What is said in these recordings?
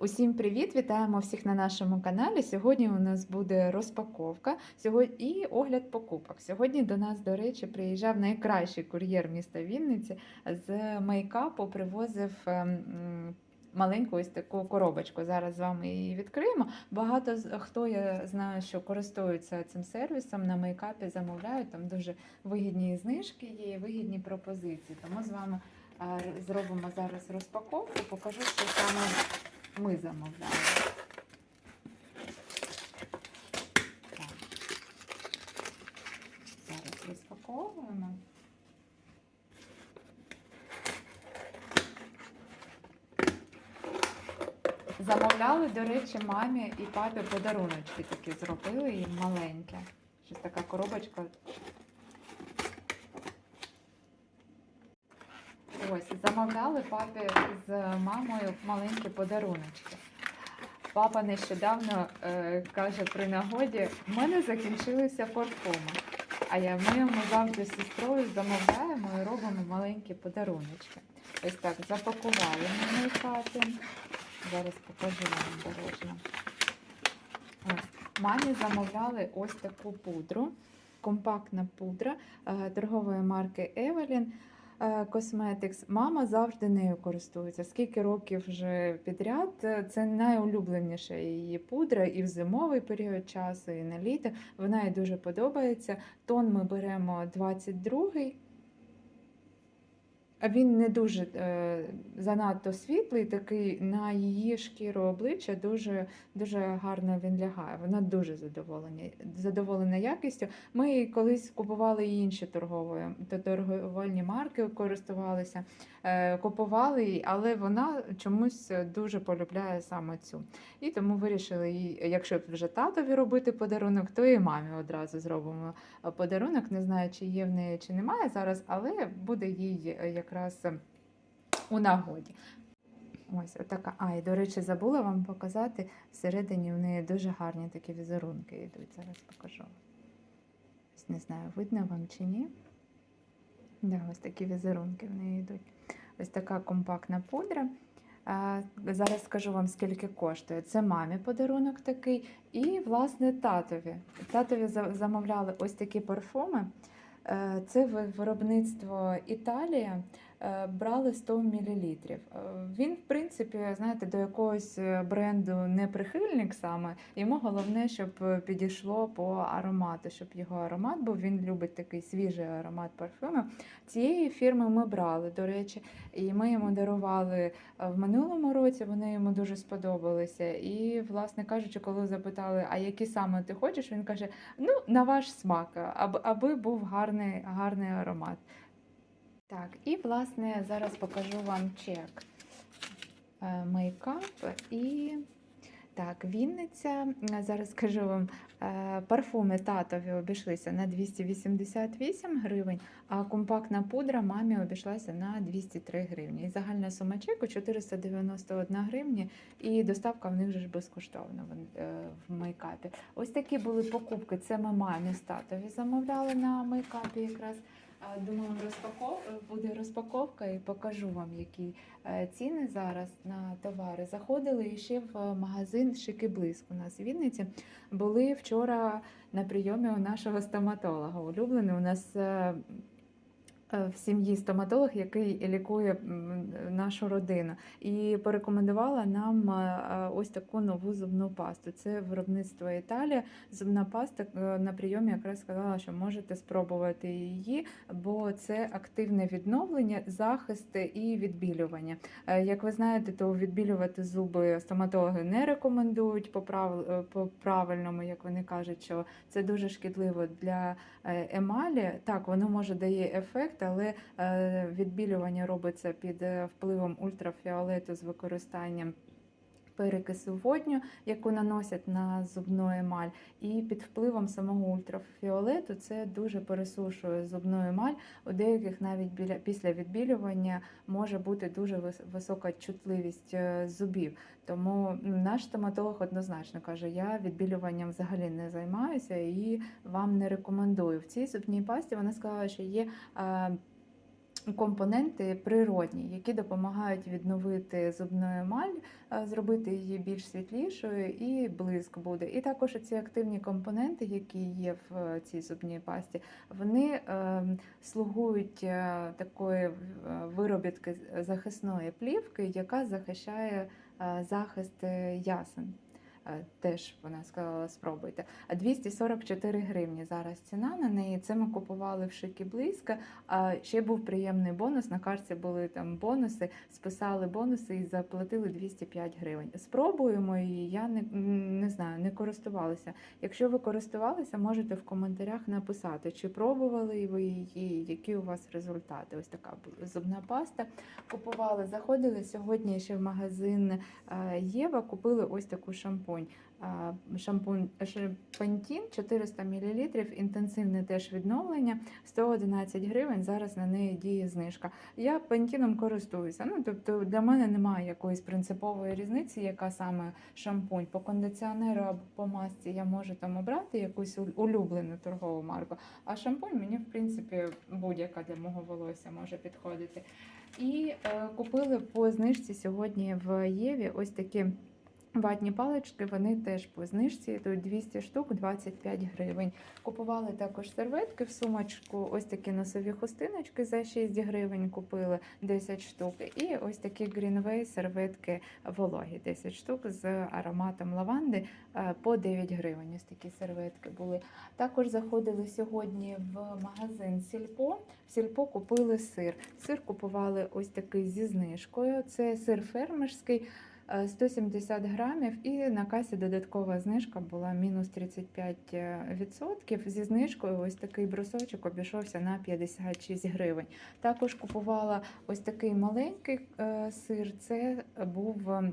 Усім привіт! Вітаємо всіх на нашому каналі. Сьогодні у нас буде розпаковка сьогодні і огляд покупок. Сьогодні до нас, до речі, приїжджав найкращий кур'єр міста Вінниці з мейкапу, привозив. ем, Маленьку ось таку коробочку. Зараз з вами її відкриємо. Багато хто я знаю, що користуються цим сервісом на мейкапі, замовляють. Там дуже вигідні знижки є, вигідні пропозиції. Тому з вами зробимо зараз розпаковку, покажу, що саме ми замовляємо. Так. Зараз розпаковуємо. Замовляли, до речі, мамі і папі подаруночки такі зробили їм маленькі. Щось така коробочка. Ось, замовляли папі з мамою маленькі подаруночки. Папа нещодавно е, каже при нагоді, в мене закінчилися парфуми. А я ми йому завжди з сестрою замовляємо і робимо маленькі подаруночки. Ось так запакували на мейкапі. Зараз покажу вам дорожно. Мамі замовляли ось таку пудру, компактна пудра е, торгової марки Evelyn. Е, Cosmetics. Мама завжди нею користується. Скільки років вже підряд. е, Це найулюбленіша її пудра і в зимовий період часу, і на літо. Вона їй дуже подобається. Тон ми беремо 22-й. Він не дуже е, занадто світлий, такий на її шкіру обличчя дуже, дуже гарно він лягає. Вона дуже задоволена, задоволена якістю. Ми колись купували і інші торгові, то торговельні марки, користувалися, е, купували її, але вона чомусь дуже полюбляє саме цю. І тому вирішили їй, якщо вже татові робити подарунок, то і мамі одразу зробимо е, подарунок. Не знаю, чи є в неї, чи немає зараз, але буде їй е, якраз е, у нагоді. Ось отака. А, і до речі, забула вам показати. Всередині в неї дуже гарні такі візерунки йдуть. Зараз покажу. Ось не знаю, видно вам чи ні. Да, ось такі візерунки в неї йдуть. Ось така компактна пудра. Зараз скажу вам, скільки коштує. Це мамі подарунок такий, і, власне, татові. Татові замовляли ось такі парфуми. Е, Це ви- виробництво Італія. Е, Брали 100 мл. Він, в принципі, знаєте, до якогось е, бренду не прихильник саме. Йому головне, щоб е, підійшло по аромату, щоб його аромат був. Він любить такий свіжий аромат парфумів. Цієї фірми ми брали, до речі, і ми йому дарували е, в минулому році. Вони йому дуже сподобалися. І, власне кажучи, коли запитали, а які саме ти хочеш, він каже: ну, на ваш смак, аби, аби був гарний, гарний аромат. Так, і власне зараз покажу вам чек. Е, Мейкап і так, Вінниця. Зараз скажу вам, е, парфуми татові обійшлися на 288 гривень, а компактна пудра мамі обійшлася на 203 гривні. І загальна сума чеку 491 гривні, і доставка в них же ж безкоштовна е, в мейкапі. Ось такі були покупки. Це ми мамі з татові замовляли на мейкапі якраз. Думаю, розпаков... буде розпаковка і покажу вам, які е, ціни зараз на товари. Заходили ще в магазин Шики Блиск у нас в Вінниці. Були вчора на прийомі у нашого стоматолога. Улюблений у нас е, в сім'ї стоматолог, який лікує нашу родину, і порекомендувала нам е, е, ось таку нову зубну пасту. Це виробництво Італія. Зубна паста е, на прийомі якраз сказала, що можете спробувати її, бо це активне відновлення, захист і відбілювання. Е, Як ви знаєте, то відбілювати зуби стоматологи не рекомендують по е, правильному, як вони кажуть, що це дуже шкідливо для е, емалі. Так, воно може дає ефект, але е, відбілювання робиться під е, впливом ультрафіолету з використанням. Перекису водню, яку наносять на зубну емаль, і під впливом самого ультрафіолету це дуже пересушує зубну емаль. У деяких навіть біля після відбілювання може бути дуже висока чутливість е, зубів. Тому наш стоматолог однозначно каже: я відбілюванням взагалі не займаюся і вам не рекомендую. В цій зубній пасті вона сказала, що є. Компоненти природні, які допомагають відновити зубну емаль, е, зробити її більш світлішою і блиск буде. І також ці активні компоненти, які є в е, цій зубній пасті, вони е, слугують е, такої виробітки захисної плівки, яка захищає захист ясен. Е, Теж вона сказала, спробуйте. А 244 гривні зараз ціна на неї. Це ми купували в шикі близько. А ще був приємний бонус. На карті були там бонуси, списали бонуси і заплатили 205 гривень. Спробуємо її. Я не, не знаю, не користувалася. Якщо ви користувалися, можете в коментарях написати, чи пробували ви її, які у вас результати. Ось така зубна паста. Купували, заходили сьогодні ще в магазин е, Єва, купили ось таку шампунь. Е, Шампунь Пантін 400 мл, інтенсивне теж відновлення, 111 гривень. Зараз на неї діє знижка. Я пантіном користуюся. Ну тобто для мене немає якоїсь принципової різниці, яка саме шампунь по кондиціонеру або по масці я можу там обрати якусь улюблену торгову марку. А шампунь мені в принципі будь-яка для мого волосся може підходити. І е, купили по знижці сьогодні в Єві ось такі. Ватні палички, вони теж по знижці, тут 200 штук, 25 гривень. Купували також серветки в сумочку, ось такі носові хустиночки за 6 гривень купили 10 штук. І ось такі Greenway серветки вологі, 10 штук з ароматом лаванди е, по 9 гривень. Ось такі серветки були. Також заходили сьогодні в магазин Сільпо. В Сільпо купили сир. Сир купували ось такий зі знижкою. Це сир фермерський. Е, 170 грамів, і на касі додаткова знижка була мінус 35%. Зі знижкою ось такий брусочок обійшовся на 56 гривень. Також купувала ось такий маленький е, сир. Це був е,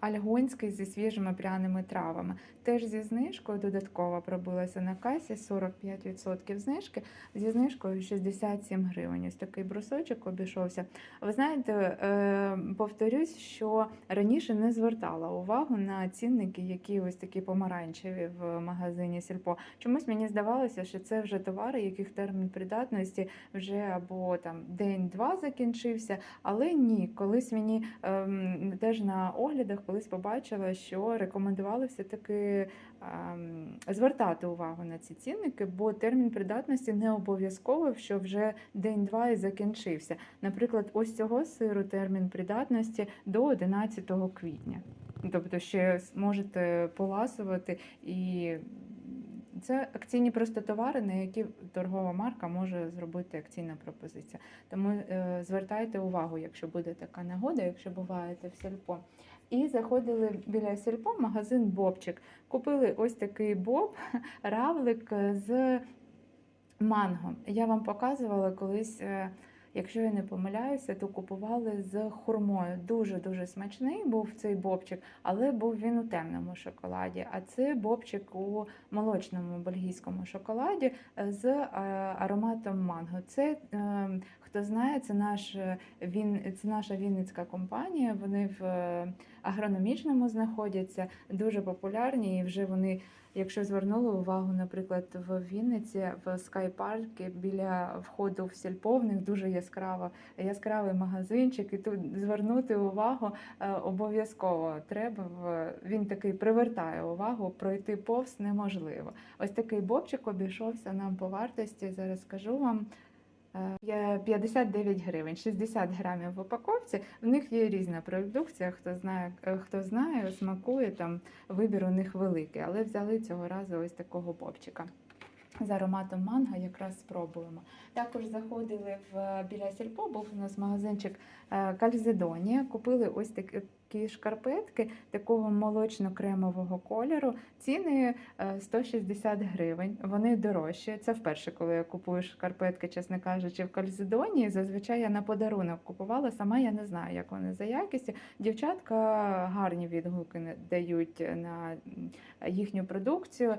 альгонський зі свіжими пряними травами. Теж зі знижкою додатково пробилася на касі 45% знижки, зі знижкою 67 гривень. Ось такий брусочок обійшовся. Ви знаєте, е, повторюсь, що раніше не звертала увагу на цінники, які ось такі помаранчеві в магазині Сільпо. Чомусь мені здавалося, що це вже товари, яких термін придатності вже або там день-два закінчився. Але ні, колись мені ем, теж на оглядах колись побачила, що рекомендували все-таки ем, звертати увагу на ці цінники, бо термін придатності не обов'язково, що вже день-два і закінчився. Наприклад, ось цього сиру термін придатності до 11 квітня. Тобто ще можете поласувати і. Це акційні просто товари, на які торгова марка може зробити акційна пропозиція. Тому е, звертайте увагу, якщо буде така нагода, якщо буваєте в сільпо. І заходили біля сільпо в магазин Бобчик. Купили ось такий боб, равлик з манго. Я вам показувала колись. е, Якщо я не помиляюся, то купували з хурмою. Дуже дуже смачний був цей бобчик, але був він у темному шоколаді. А це бобчик у молочному бельгійському шоколаді е, з е, ароматом манго. Це е, хто знає, це наш е, він, це наша вінницька компанія. Вони в е, агрономічному знаходяться, дуже популярні, і вже вони. Якщо звернули увагу, наприклад, в Вінниці в скайпаркі біля входу в сільпо, дуже яскрава, яскравий магазинчик, і тут звернути увагу е, обов'язково треба. Він такий привертає увагу, пройти повз неможливо. Ось такий бобчик обійшовся нам по вартості. Зараз скажу вам. Е, 59 гривень, 60 грамів в упаковці. В них є різна продукція. Хто знає, е, хто знає, смакує там вибір у них великий, але взяли цього разу ось такого бобчика. З ароматом манго якраз спробуємо. Також заходили в біля сільпо, був у нас магазинчик е, Кальзедонія. Купили ось такі шкарпетки такого молочно-кремового кольору. Ціни е, 160 гривень. Вони дорожчі. Це вперше, коли я купую шкарпетки, чесно кажучи, в Кальзедонії. Зазвичай я на подарунок купувала. Сама я не знаю, як вони за якістю. Дівчатка гарні відгуки дають на їхню продукцію.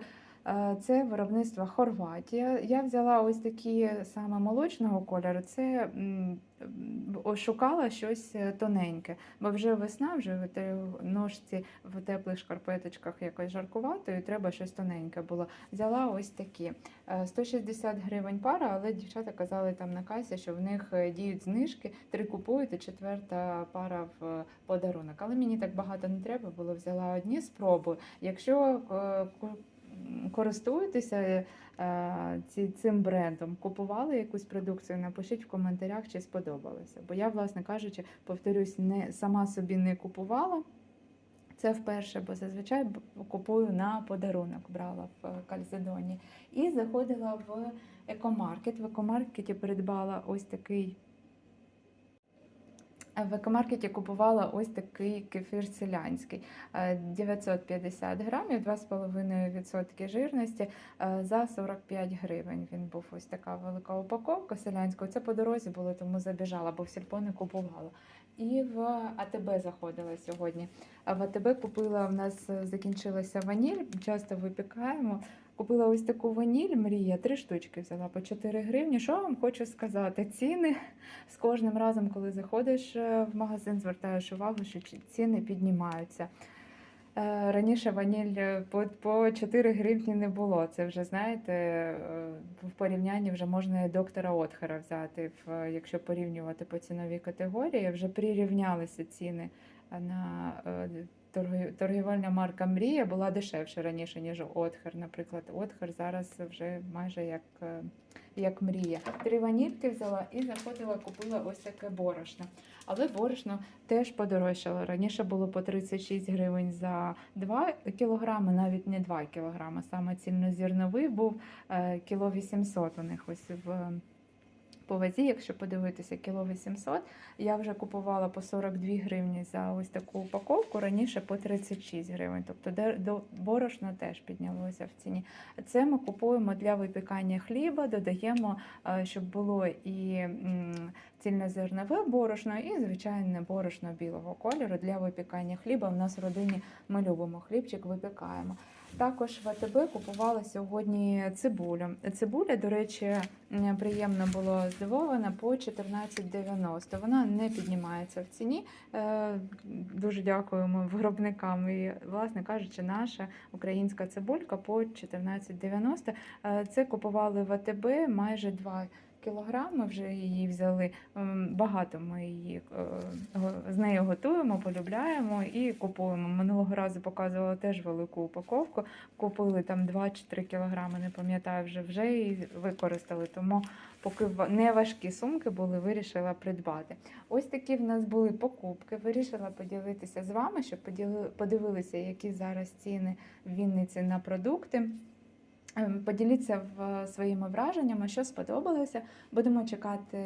Е, Це виробництво Хорватія. Я взяла ось такі саме молочного кольору. Це м, м, шукала щось е, тоненьке, бо вже весна, вже в ножці в теплих шкарпеточках якось жаркувато, і треба щось тоненьке було. Взяла ось такі. Е, 160 гривень пара, але дівчата казали там на касі, що в них е, діють знижки, три купують, і четверта пара в подарунок. Але мені так багато не треба було, взяла одні спробую. Якщо е, користуєтеся е, цим брендом, купували якусь продукцію, напишіть в коментарях, чи сподобалося. Бо я, власне кажучи, повторюсь, не сама собі не купувала. Це вперше, бо зазвичай купую на подарунок, брала в е, Кальзедоні. І заходила в екомаркет. В екомаркеті придбала ось такий. Е, В екомаркеті купувала ось такий кефір селянський е, 950 грамів, 2,5% жирності е, за 45 гривень. Він був ось така велика упаковка селянського. Це по дорозі було, тому забіжала, бо в сільпо не купувала. І в АТБ заходила сьогодні. В АТБ купила в нас е, закінчилася ваніль, часто випікаємо. Купила ось таку ваніль Мрія, три штучки взяла по 4 гривні. Що вам хочу сказати? Ціни з кожним разом, коли заходиш е, в магазин, звертаєш увагу, що ціни піднімаються. Е, Раніше ваніль е, по, по 4 гривні не було. Це вже знаєте, в порівнянні вже можна і доктора Отхера взяти, якщо порівнювати по ціновій категорії, вже прирівнялися ціни на торгівельна марка Мрія була дешевше раніше, ніж Отхер. Наприклад, Отхер зараз вже майже як, е, як мрія. Три ванільки взяла і заходила, купила ось таке борошно. Але борошно теж подорожчало. Раніше було по 36 гривень за 2 кілограми, навіть не 2 кілограми. Саме цільнозірновий був е, кіло 800 у них ось в по вазі, якщо подивитися, кіло 800. Я вже купувала по 42 гривні за ось таку упаковку, раніше по 36 гривень. Тобто до борошно теж піднялося в ціні. Це ми купуємо для випікання хліба, додаємо, е, щоб було і цільнозернове борошно, і звичайне борошно білого кольору для випікання хліба. У нас в родині ми любимо хлібчик, випікаємо. Також в купувала сьогодні цибулю. Цибуля, до речі, приємно було здивована по 14,90. Вона не піднімається в ціні. Е, Дуже дякуємо виробникам. І, власне кажучи, наша українська цибулька по 14,90. Е, Це купували в майже 2 кілограми. Вже її взяли. Багато ми її е, з нею готуємо, полюбляємо і купуємо. Минулого разу показувала теж велику упаковку. Купили там 2 чи 3 кілограми, не пам'ятаю вже вже і використали. Тому поки не важкі сумки були, вирішила придбати. Ось такі в нас були покупки. Вирішила поділитися з вами, щоб подивилися, які зараз ціни в Вінниці на продукти. Ем, Поділіться в своїми враженнями, що сподобалося. Будемо чекати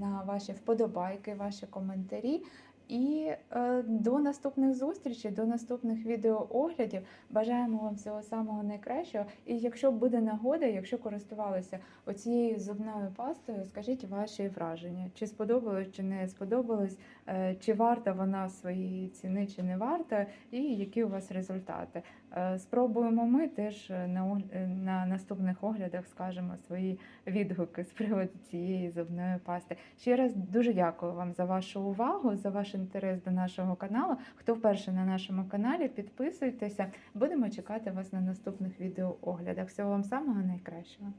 на ваші вподобайки, ваші коментарі. І е, до наступних зустрічей, до наступних відеооглядів. Бажаємо вам всього самого найкращого. І якщо буде нагода, якщо користувалися оцією зубною пастою, скажіть ваші враження, чи сподобалось, чи не сподобалось, е, чи варта вона своєї ціни, чи не варта, і які у вас результати. Е, Спробуємо ми теж е, на, е, на наступних оглядах скажемо свої відгуки з приводу цієї зубної пасти. Ще раз дуже дякую вам за вашу увагу, за ваш інтерес до нашого каналу. Хто вперше на нашому каналі, підписуйтеся. Будемо чекати вас на наступних відеооглядах. Всього вам самого найкращого.